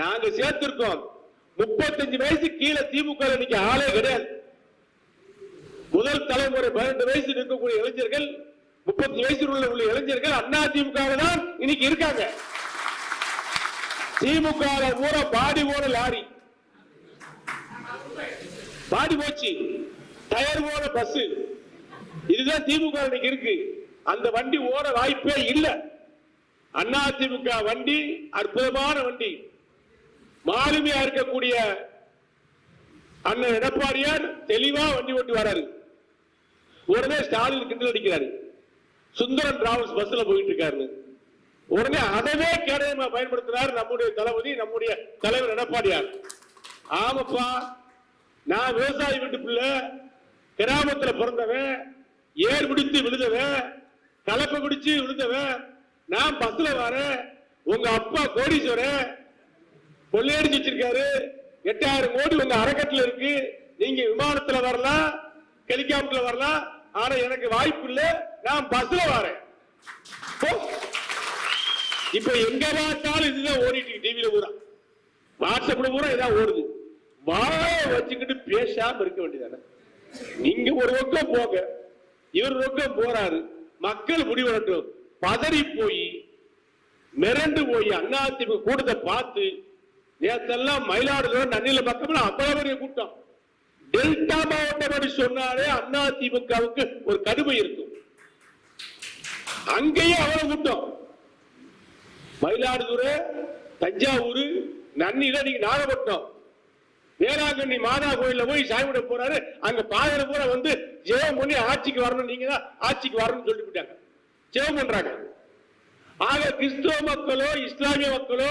நாங்க சேர்த்திருக்கோம். முப்பத்தஞ்சு வயசு கீழே திமுக இன்னைக்கு ஆளே கிடையாது. முதல் தலைமுறை பதினெட்டு வயசு இருக்கக்கூடிய இளைஞர்கள் முப்பத்தஞ்சு வயசு உள்ள உள்ள இளைஞர்கள் அண்ணா திமுக தான் இன்னைக்கு இருக்காங்க. திமுக பூரா பாடி போன லாரி. பாடி போச்சு. டயர் போன பஸ் இதுதான் திமுக இன்னைக்கு இருக்கு. அந்த வண்டி ஓட வாய்ப்பே இல்லை. அண்ணா திமுக வண்டி அற்புதமான வண்டி. மாலுமியா இருக்கக்கூடிய அண்ணன் எடப்பாடியார் தெளிவா வண்டி ஓட்டி வராரு. உடனே ஸ்டாலின் கிண்டல் அடிக்கிறாரு. சுந்தரம் டிராவல்ஸ் பஸ்ல போயிட்டு இருக்காரு உடனே அதவே கேடயமா பயன்படுத்துறாரு நம்முடைய தளபதி நம்முடைய தலைவர் எடப்பாடியார். ஆமாப்பா நான் விவசாயி வீட்டு பிள்ளை கிராமத்துல பிறந்தவன் ஏர் பிடித்து விழுந்தவன் கலப்பை பிடிச்சு விழுந்தவன் நான் பஸ்ல வரேன் உங்க அப்பா கோடீஸ்வரன் கொள்ளையடிச்சு வச்சிருக்காரு. எட்டாயிரம் கோடி உங்க அறக்கட்டில் இருக்கு. நீங்க விமானத்துல வரலாம் ஹெலிகாப்டர்ல வரலாம். ஆனா எனக்கு வாய்ப்பு இல்ல. நான் பஸ்ல வரேன். இப்ப எங்க பார்த்தாலும் இதுதான் ஓடிட்டு டிவியில பூரா. வாட்ஸ்அப்ல பூரா இதான் ஓடுது. வாய வச்சுக்கிட்டு பேசாம இருக்க வேண்டியதானே? நீங்க ஒரு பக்கம் போங்க. இவர் ஒரு பக்கம் போறாரு. மக்கள் முடிவரட்டும் பதறி போய் மிரண்டு போய் அதிமுக கூட்டத்தை பார்த்து நேத்தெல்லாம் மயிலாடுதுறை நன்னில பக்கம்ல அவ்வளவு பெரிய கூட்டம். டெல்டா மாவட்டம் அப்படி சொன்னாலே அண்ணா திமுகவுக்கு ஒரு கடுமை இருக்கும். அங்கேயே அவ்வளவு கூட்டம். மயிலாடுதுறை தஞ்சாவூர் நன்னில நீங்க நாகப்பட்டினம். வேளாங்கண்ணி மாதா கோயில போய் சாமி கும்பிட போறாரு. அங்க பாதையில பூரா வந்து ஜெயம் பண்ணி ஆட்சிக்கு வரணும். நீங்க தான் ஆட்சிக்கு வரணும்னு சொல்லிவிட்டாங்க. போயிட்டாங்க ஜெயம் பண்றாங்க. ஆக கிறிஸ்துவ மக்களோ இஸ்லாமிய மக்களோ